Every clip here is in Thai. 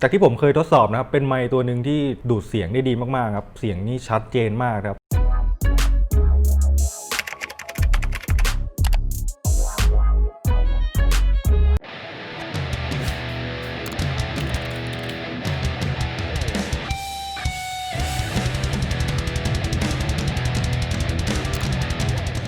จากที่ผมเคยทดสอบนะครับเป็นไมค์ตัวหนึ่งที่ดูดเสียงได้ดีมากๆครับเสียงนี่ชัดเจนมากครับ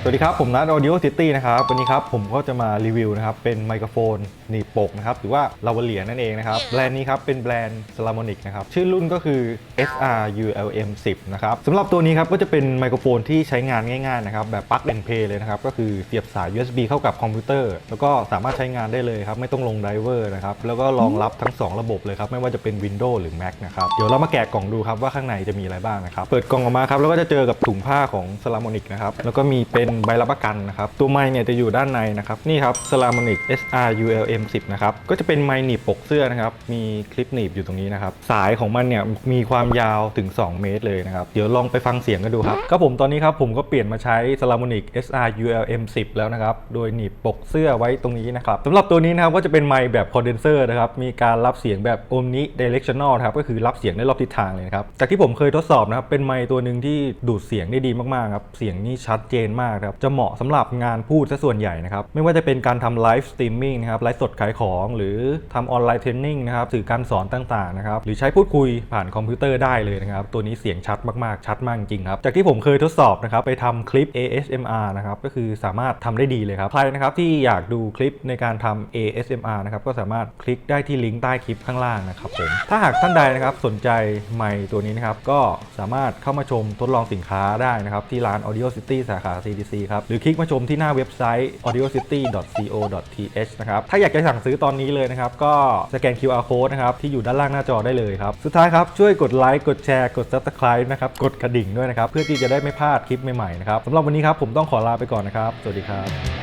สวัสดีครับผมนัท Audio City นะครับวันนี้ครับผมก็จะมารีวิวนะครับเป็นไมโครโฟนหนีบปกนะครับหรือว่าลาวเลียนั่นเองนะครับแบรนด์นี้ครับเป็นแบรนด์ s l a m o n i c นะครับชื่อรุ่นก็คือ SRULM 10นะครับสำหรับตัวนี้ครับก็จะเป็นไมโครโฟนที่ใช้งานง่ายๆนะครับแบบ plug and play เลยนะครับก็คือเสียบสาย USB เข้ากับคอมพิวเตอร์ แล้วก็สามารถใช้งานได้เลยครับไม่ต้องลงไดเวอร์นะครับแล้วก็รองรับทั้ง 2 ระบบเลยครับไม่ว่าจะเป็น Windows หรือ Mac นะครับเดี๋ยวเรามาแกะกล่องดูครับว่าข้างในจะมีอะไรบ้างนะครับเปิดกล่องออกมาครับแล้วก็จะเจอกับถุงผ้าของ s l a m o n i c นะครับแล้วก็มีเป็นใบรับประกันนะครับ ตัวไมค์เนี่ยจะอยู่ด้านในนะครับ นี่ครับ s l a m o n i c SRULM 10นะครับ ก็จะเป็นไมค์หนีบปกเสื้อนะครับ มีคลิปหนีบอยู่ตรงนี้นะครับ สายของมันเนี่ยมีความยาวถึง 2 เมตรเลยนะครับ เดี๋ยวลองไปฟังเสียงกันดูครับ ก็ผมตอนนี้ครับผมก็เปลี่ยนมาใช้ s l a m o n i c SRULM 10แล้วนะครับ โดยหนีบปกเสื้อไว้ตรงนี้นะครับสำหรับตัวนี้นะครับก็จะเป็นไมค์แบบคอนเดนเซอร์นะครับ มีการรับเสียงแบบ omni directional นะครับ ก็คือรับเสียงได้รอบทิศทางเลยนะครับ จากที่ผมเคยทดสอบนะครับ เป็นไมค์ตัวหนึ่งที่ดูดเสียงได้ดีมากๆครับ เสียงนี่ชัดเจนมากครับจะเหมาะสำหรับงานพูดซะส่วนใหญ่นะครับไม่ว่าจะเป็นการทำไลฟ์สตรีมมิ่งนะครับไลฟ์สดขายของ หรือทำออนไลน์เทรนนิ่งนะครับสื่อการสอนต่างๆนะครับหรือใช้พูดคุยผ่านคอมพิวเตอร์ได้เลยนะครับตัวนี้เสียงชัดมากๆชัดมากจริงครับจากที่ผมเคยทดสอบนะครับไปทำคลิป ASMR นะครับก็คือสามารถทำได้ดีเลยครับใครนะครับที่อยากดูคลิปในการทำ ASMR นะครับก็สามารถคลิกได้ที่ลิงก์ใต้คลิปข้างล่างนะครับผมถ้าหากท่านใดนะครับสนใจไมค์ตัวนี้นะครับก็สามารถเข้ามาชมทดลองสินค้าได้นะครับที่ร้าน Audio City สาขา CDC ครับ หรือคลิกมาชมที่หน้าเว็บไซต์ audiocity.co.th นะครับ ถ้าอยากจะสั่งซื้อตอนนี้เลยนะครับ ก็สแกน QR code นะครับ ที่อยู่ด้านล่างหน้าจอได้เลยครับ สุดท้ายครับ ช่วยกดไลค์ กดแชร์ กด subscribe นะครับ กดกระดิ่งด้วยนะครับ เพื่อที่จะได้ไม่พลาดคลิปใหม่ๆนะครับสำหรับวันนี้ครับผมต้องขอลาไปก่อนนะครับ สวัสดีครับ